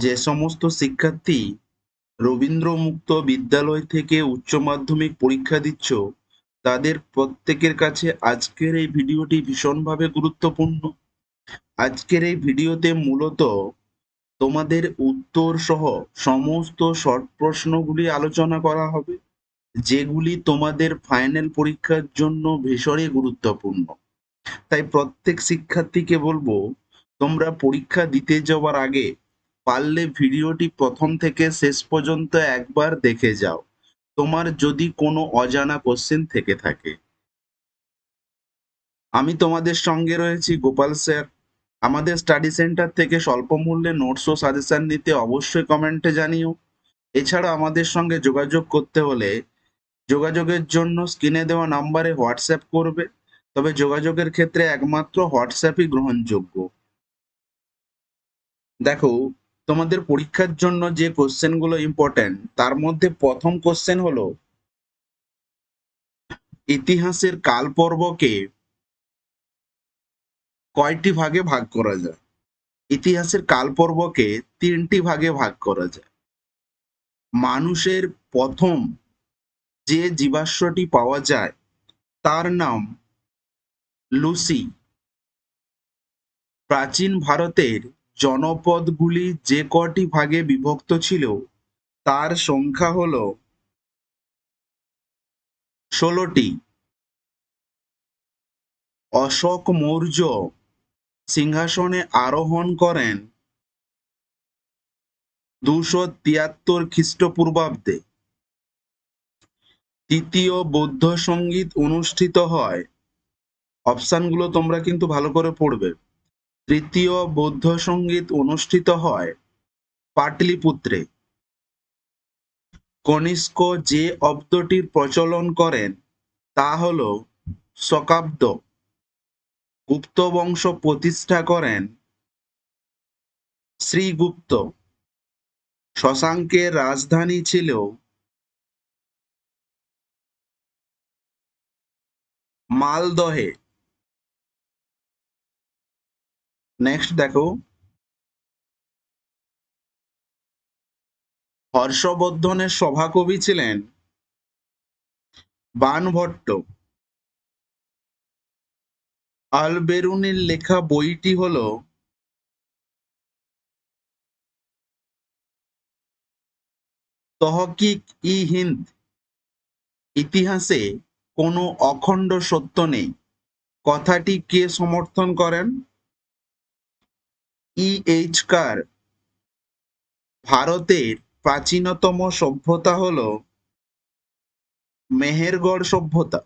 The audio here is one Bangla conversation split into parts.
যে সমস্ত শিক্ষার্থী রবীন্দ্র মুক্ত বিদ্যালয় থেকে উচ্চ মাধ্যমিক পরীক্ষা দিচ্ছ, তাদের প্রত্যেকের কাছে আজকের এই ভিডিওটি ভীষণভাবে গুরুত্বপূর্ণ। আজকের এই ভিডিওতে মূলত তোমাদের উত্তর সহ সমস্ত শর্ট প্রশ্নগুলি আলোচনা করা হবে, যেগুলি তোমাদের ফাইনাল পরীক্ষার জন্য ভীষণই গুরুত্বপূর্ণ। তাই প্রত্যেক শিক্ষার্থীকে বলব, তোমরা পরীক্ষা দিতে যাওয়ার আগে পারলে ভিডিওটি প্রথম থেকে শেষ পর্যন্ত একবার দেখে যাও। তোমার যদি কোনো অজানা কোশ্চেন থেকে থাকে। আমি তোমাদের সঙ্গে রয়েছি গোপাল স্যার। আমাদের স্টাডি সেন্টার থেকে স্বল্প মূল্যে নোটস ও সাজেশন নিতে অবশ্যই কমেন্টে জানিও। এছাড়া আমাদের সঙ্গে যোগাযোগ করতে হলে যোগাযোগের জন্য স্ক্রিনে দেওয়া নাম্বারে হোয়াটসঅ্যাপ করবে। তবে যোগাযোগের ক্ষেত্রে একমাত্র হোয়াটসঅ্যাপই গ্রহণযোগ্য। দেখো তোমাদের পরীক্ষার জন্য যে কোশ্চেনগুলো ইম্পর্ট্যান্ট তার মধ্যে প্রথম কোশ্চেন হলো, ইতিহাসের কাল পর্বকে কয়টি ভাগে ভাগ করা যায়? ইতিহাসের কাল পর্বকে তিনটি ভাগে ভাগ করা যায়। মানুষের প্রথম যে জীবাশ্মটি পাওয়া যায়, তার নাম লুসি। প্রাচীন ভারতের জনপদগুলি যে কটি ভাগে বিভক্ত ছিল, তার সংখ্যা হল ষোলোটি। অশোক মৌর্য সিংহাসনে আরোহণ করেন দুশো তিয়াত্তর খ্রিস্টপূর্বাব্দে। তৃতীয় বৌদ্ধ সংগীত অনুষ্ঠিত হয়। অপশানগুলো তোমরা কিন্তু ভালো করে পড়বে। তৃতীয় বৌদ্ধ সংগীত অনুষ্ঠিত হয় পাটলিপুত্রে। কনিষ্ক যে অব্দটির প্রচলন করেন, তা হল শকাব্দ। গুপ্ত বংশ প্রতিষ্ঠা করেন শ্রীগুপ্ত। শশাঙ্কের রাজধানী ছিল মালদহে। নেক্সট দেখো। হর্ষবর্ধনের সভাকবি ছিলেন বানভট্ট। আল বেরুনির লেখা বইটি হল তহকিক ই হিন্দ। ইতিহাসে কোনো অখণ্ড সত্য নেই। কথাটি কে সমর্থন করেন? E H Carr? ভারতের প্রাচীনতম সভ্যতা হল মেহেরগড় সভ্যতা।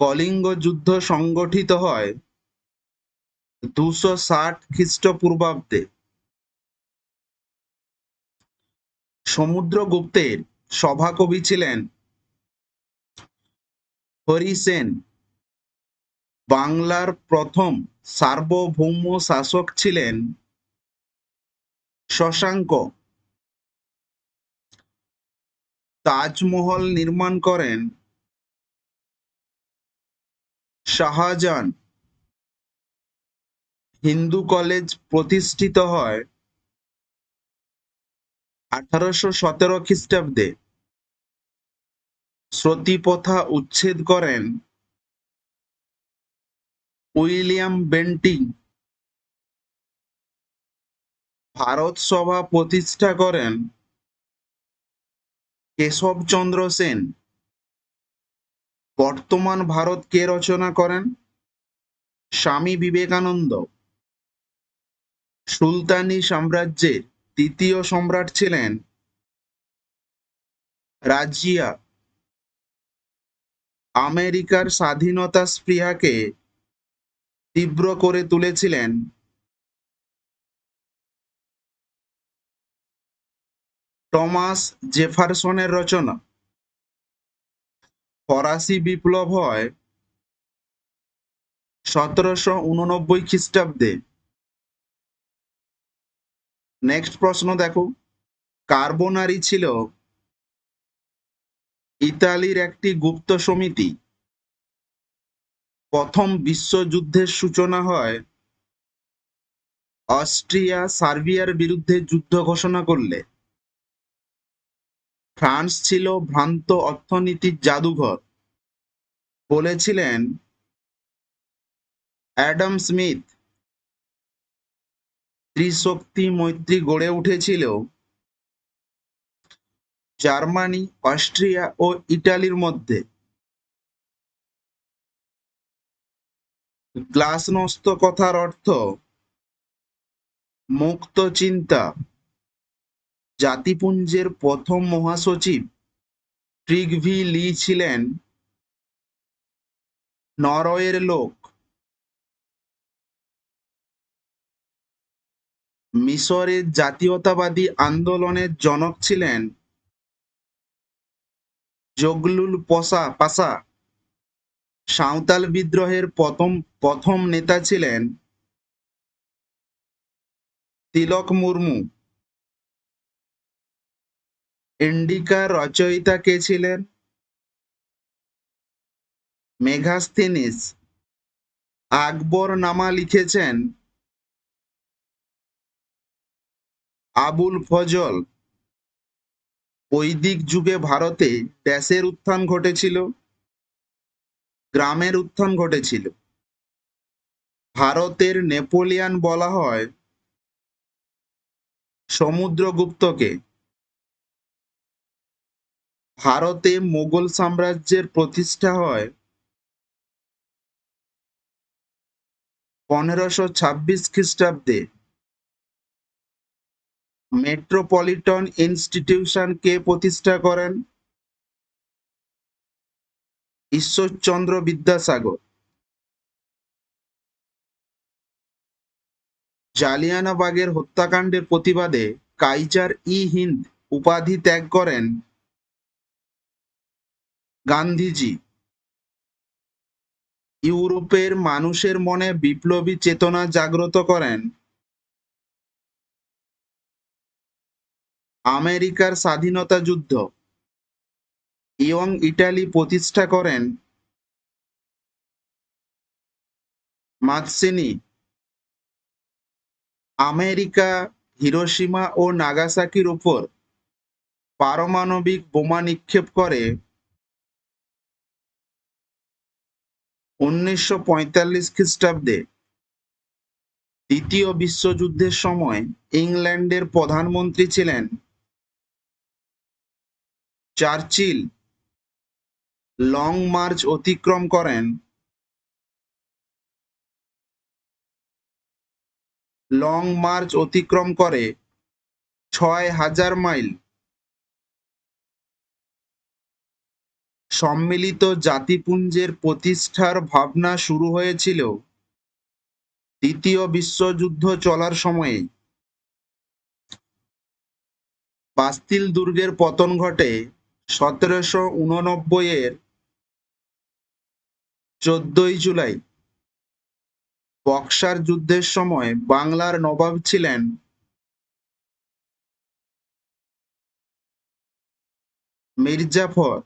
কলিঙ্গ যুদ্ধ সংগঠিত হয় দুশো ষাট খ্রিস্টপূর্বাব্দে। সমুদ্রগুপ্তের সভাকবি ছিলেন হরি সেন। বাংলার প্রথম সার্বভৌম শাসক ছিলেন শশাঙ্ক। তাজমহল নির্মাণ করেন শাহজাহান। হিন্দু কলেজ প্রতিষ্ঠিত হয় আঠারোশো সতেরো খ্রিস্টাব্দে। সতী উচ্ছেদ করেন উইলিয়াম বেন্টিং। ভারত সভা প্রতিষ্ঠা করেন কেশবচন্দ্র সেন। বর্তমান ভারত কে রচনা করেন? স্বামী বিবেকানন্দ। সুলতানি সাম্রাজ্যের তৃতীয় সম্রাট ছিলেন রাজিয়া। আমেরিকার স্বাধীনতা স্পৃহাকে তীব্র করে তুলেছিলেন। টমাস জেফারসনের রচনা। ফরাসি বিপ্লব হয় সতেরোশো উননব্বই খ্রিস্টাব্দে। নেক্সট প্রশ্ন দেখো। কার্বোনারি ছিল ইতালির একটি গুপ্ত সমিতি। প্রথম বিশ্বযুদ্ধের সূচনা হয়। অস্ট্রিয়া সার্বিয়ার বিরুদ্ধে যুদ্ধ ঘোষণা করলে। ফ্রান্স ছিল ভ্রান্ত অর্থনীতির জাদুঘর। বলেছিলেন অ্যাডাম স্মিথ, ত্রিশক্তি মৈত্রী গড়ে উঠেছিল। জার্মানি, অস্ট্রিয়া ও ইটালির মধ্যে গ্লাসনস্ত কথার অর্থ মুক্ত চিন্তা। জাতিপুঞ্জের প্রথম মহাসচিব ট্রিগভি লি ছিলেন নরওয়ের লোক। মিশরের জাতীয়তাবাদী আন্দোলনের জনক ছিলেন জগলুল পসা পাসা। সাঁওতাল বিদ্রোহের প্রথম প্রথম নেতা ছিলেন তিলক মুর্মু। ইন্ডিকার রচয়িতা কে ছিলেন? মেঘাস্থিনিস আকবর নামা লিখেছেন। আবুল ফজল। বৈদিক যুগে ভারতে ড্যাশের উত্থান ঘটেছিল। গ্রামের উত্থান ঘটেছিল। ভারতের নেপোলিয়ান বলা হয় সমুদ্রগুপ্তকে। ভারতে মোগল সাম্রাজ্যের প্রতিষ্ঠা হয় পনেরোশো ছাব্বিশ খ্রিস্টাব্দে। মেট্রোপলিটন ইনস্টিটিউশন কে প্রতিষ্ঠা করেন। ঈশ্বরচন্দ্র বিদ্যাসাগর। জালিয়ানাবাগের হত্যাকাণ্ডের প্রতিবাদে কাইজার ই হিন্দ উপাধি ত্যাগ করেন গান্ধীজি। ইউরোপের মানুষের মনে বিপ্লবী চেতনা জাগ্রত করেন আমেরিকার স্বাধীনতা যুদ্ধ। ইয়ং ইটালি প্রতিষ্ঠা করেন মাতসিনি আমেরিকা হিরোসীমা ও নাগাসাকির উপর পারমাণবিক বোমা নিক্ষেপ করে। উনিশশো পঁয়তাল্লিশ খ্রিস্টাব্দে দ্বিতীয় বিশ্বযুদ্ধের সময় ইংল্যান্ডের প্রধানমন্ত্রী ছিলেন চার্চিল। লং মার্চ অতিক্রম করেন। লং মার্চ অতিক্রম করে ছয় হাজার মাইল। সম্মিলিত জাতিপুঞ্জের প্রতিষ্ঠার ভাবনা শুরু হয়েছিল দ্বিতীয় বিশ্বযুদ্ধ চলার সময়ে। বাস্তিল দুর্গের পতন ঘটে সতেরোশো উননব্বই এর চোদ্দই জুলাই। বক্সার যুদ্ধের সময় বাংলার নবাব ছিলেন মির্জাফর।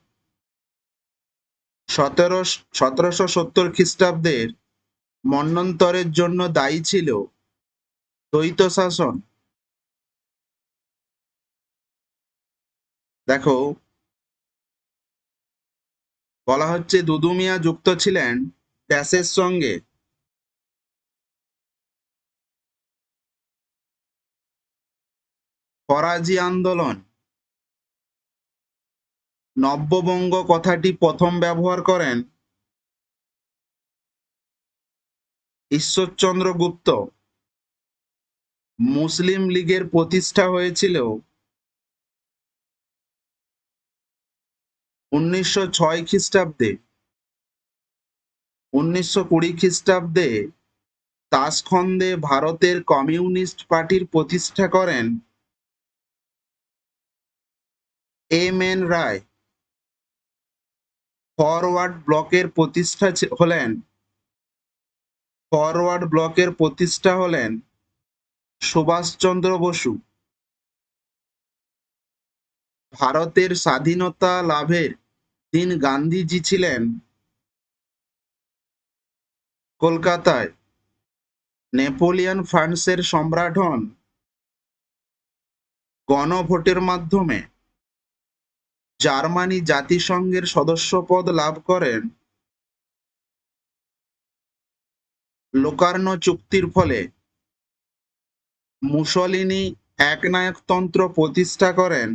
সতেরো, সতেরোশো সত্তর খ্রিস্টাব্দের মন্বন্তরের জন্য দায়ী ছিল দ্বৈত শাসন। দেখো বলা হচ্ছে, দুদুমিয়া যুক্ত ছিলেন ড্যাশের সঙ্গে। ফরাজি আন্দোলন। নব্যবঙ্গ কথাটি প্রথম ব্যবহার করেন ঈশ্বরচন্দ্র গুপ্ত। মুসলিম লীগের প্রতিষ্ঠা হয়েছিল উনিশশো ছয় খ্রিস্টাব্দে, উনিশশো কুড়ি খ্রিস্টাব্দে তাসখন্দে ভারতের কমিউনিস্ট পার্টির প্রতিষ্ঠা করেন এম এন রায়। ফরওয়ার্ড ব্লকের প্রতিষ্ঠা হলেন, ফরওয়ার্ড ব্লকের প্রতিষ্ঠা হলেন সুভাষচন্দ্র বসু। ভারতের স্বাধীনতা লাভের দিন গান্ধীজি ছিলেন কলকাতায়। নেপোলিয়ন ফ্রান্সের সম্রাট হন। গণভোটের মাধ্যমে জার্মানি জাতিসংঘের সদস্যপদ লাভ করেন। লোকার্নো চুক্তির ফলে মুসলিনি একনায়কতন্ত্র প্রতিষ্ঠা করেন।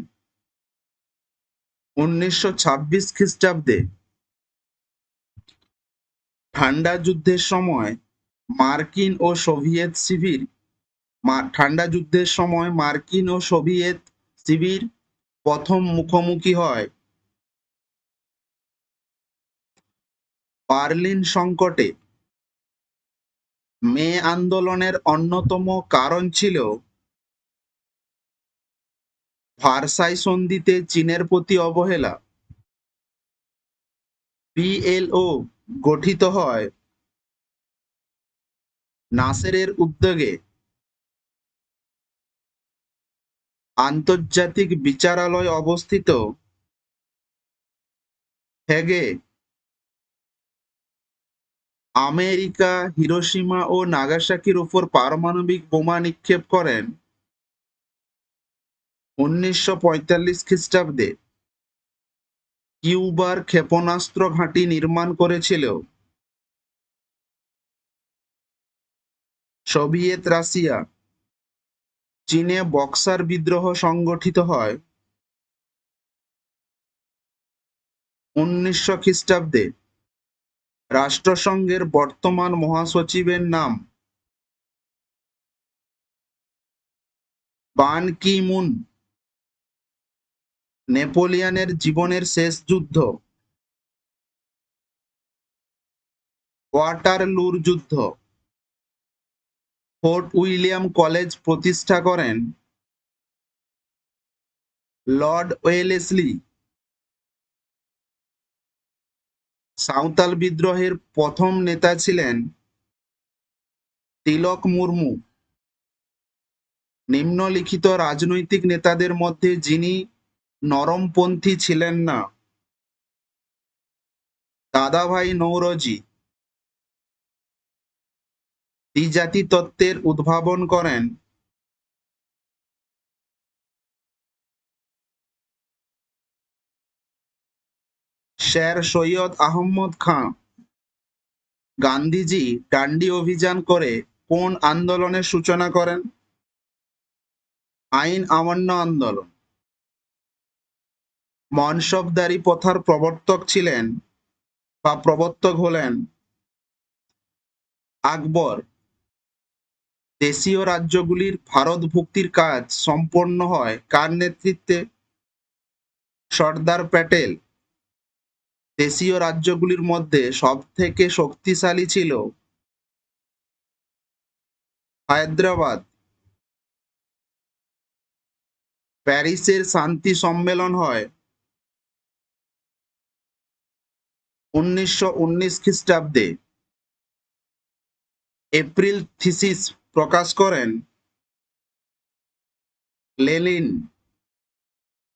উনিশশো ছাব্বিশ খ্রিস্টাব্দে ঠান্ডা যুদ্ধের সময় মার্কিন ও সোভিয়েত শিবির ঠান্ডা যুদ্ধের সময় মার্কিন ও সোভিয়েত শিবির প্রথম মুখোমুখি হয়। বার্লিন সংকটে মে আন্দোলনের অন্যতম কারণ ছিল ভার্সাই সন্ধিতে চীনের প্রতি অবহেলা। পিএলও গঠিত হয় নাসেরের উদ্যোগে। আন্তর্জাতিক বিচারালয় অবস্থিত হেগে। আমেরিকা, হিরোশিমা ও নাগাসাকির উপর পারমাণবিক বোমা নিক্ষেপ করেন। উনিশশো পঁয়তাল্লিশ খ্রিস্টাব্দে কিউবার ক্ষেপণাস্ত্র ঘাঁটি নির্মাণ করেছিল। সোভিয়েত রাশিয়া চীনে বক্সার বিদ্রোহ সংগঠিত হয়। উনিশশো খ্রিস্টাব্দে রাষ্ট্রসংঘের বর্তমান মহাসচিবের নাম বান কি মুন নেপোলিয়নের জীবনের শেষ যুদ্ধ। ওয়াটারলুর যুদ্ধ। ফোর্ট উইলিয়াম কলেজ প্রতিষ্ঠা করেন। Lord Wellesley. সাঁওতাল বিদ্রোহের প্রথম নেতা ছিলেন তিলক মুর্মু। নিম্নলিখিত রাজনৈতিক নেতাদের মধ্যে যিনি নরমপন্থী ছিলেন না। দাদাভাই নৌরজি দ্বিজাতি তত্ত্বের উদ্ভাবন করেন। শের সৈয়দ আহমদ খাঁ গান্ধীজি ডান্ডি অভিযান করে কোন আন্দোলনের সূচনা করেন? আইন অমান্য আন্দোলন। মনসবদারি প্রথার প্রবর্তক ছিলেন বা প্রবর্তক হলেন আকবর। দেশীয় রাজ্যগুলির ভারত ভুক্তির কাজ সম্পন্ন হয় কার নেতৃত্বে? সর্দার প্যাটেল। দেশীয় রাজ্যগুলির মধ্যে সবথেকে শক্তিশালী ছিল হায়দ্রাবাদ। প্যারিসের শান্তি সম্মেলন হয় উনিশশো উনিশ খ্রিস্টাব্দে এপ্রিল থিসিস প্রকাশ করেন লেনিন।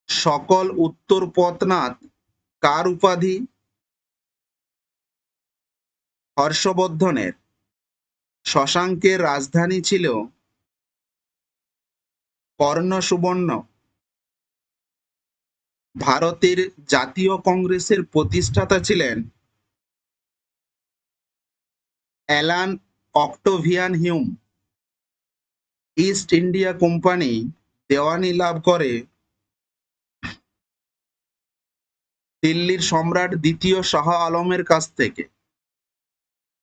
সকল উত্তর পথনাথ কার উপাধি? হর্ষবর্ধনের। শশাঙ্কের রাজধানী ছিল কর্ণ সুবর্ণ ভারতের জাতীয় কংগ্রেসের প্রতিষ্ঠাতা ছিলেন Allan Octavian Hume. East India Company দেওয়ানি লাভ করে দিল্লির সম্রাট দ্বিতীয় শাহ আলমের কাছ থেকে।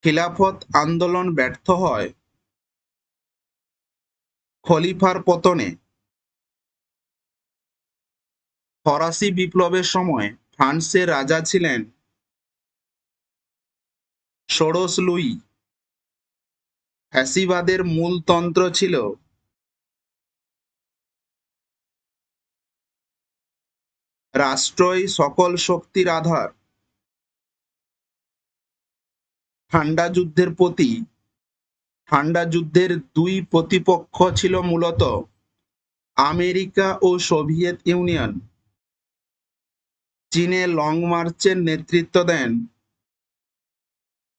খিলাফত আন্দোলন ব্যর্থ হয় খলিফার পতনে। ফরাসি বিপ্লবের সময় ফ্রান্সের রাজা ছিলেন ষোড়শ লুই। ফ্যাসিবাদের মূল তন্ত্র ছিল রাষ্ট্রই সকল শক্তির আধার। ঠান্ডা যুদ্ধের প্রতি, ঠান্ডা যুদ্ধের দুই প্রতিপক্ষ ছিল মূলত আমেরিকা ও সোভিয়েত ইউনিয়ন। চীনে লং মার্চের নেতৃত্ব দেন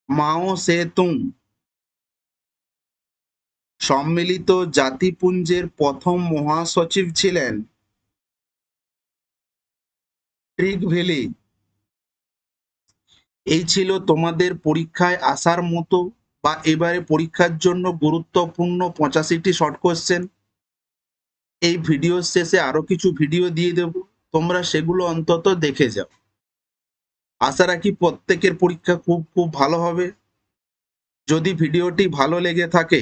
মাও সে তুং সম্মিলিত জাতিপুঞ্জের প্রথম মহাসচিব ছিলেন ট্রিক ভ্যালি এই ছিল তোমাদের পরীক্ষায় আসার মতো বা এবারে পরীক্ষার জন্য গুরুত্বপূর্ণ পঁচাশিটি শর্ট কোশ্চেন এই ভিডিওর শেষে আরও কিছু ভিডিও দিয়ে দেব। তোমরা সেগুলো অন্তত দেখে যাও। আশা রাখি প্রত্যেকের পরীক্ষা খুব খুব ভালো হবে। যদি ভিডিওটি ভালো লেগে থাকে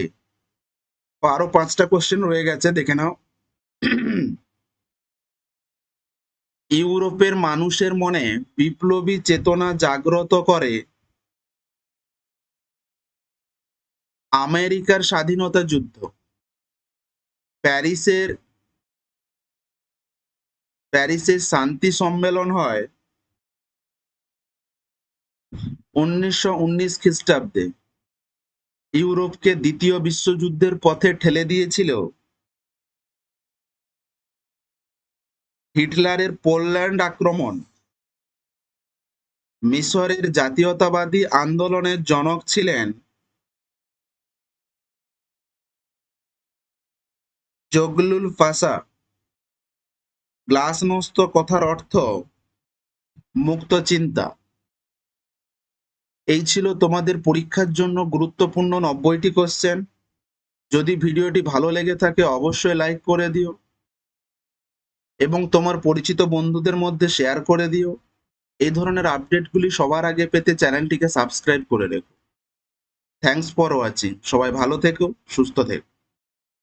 আরও পাঁচটা কোশ্চেন রয়ে গেছে, দেখে নাও। ইউরোপের মানুষের মনে বিপ্লবী চেতনা জাগ্রত করে। আমেরিকার স্বাধীনতা যুদ্ধ। প্যারিসের প্যারিসের শান্তি সম্মেলন হয় উনিশশো উনিশ খ্রিস্টাব্দে। ইউরোপকে দ্বিতীয় বিশ্বযুদ্ধের পথে ঠেলে দিয়েছিল। হিটলারের পোল্যান্ড আক্রমণ। মিশরের জাতীয়তাবাদী আন্দোলনের জনক ছিলেন জগলুল ফাসা গ্লাসনস্ত কথার অর্থ মুক্ত চিন্তা। এই ছিল তোমাদের পরীক্ষার জন্য গুরুত্বপূর্ণ নব্বইটি কোশ্চেন যদি ভিডিওটি ভালো লেগে থাকে, অবশ্যই লাইক করে দিও এবং তোমার পরিচিত বন্ধুদের মধ্যে শেয়ার করে দিও। এই ধরনের আপডেটগুলি সবার আগে পেতে চ্যানেলটিকে সাবস্ক্রাইব করে রেখো। থ্যাংকস ফর ওয়াচিং সবাই ভালো থেকো, সুস্থ থেকো।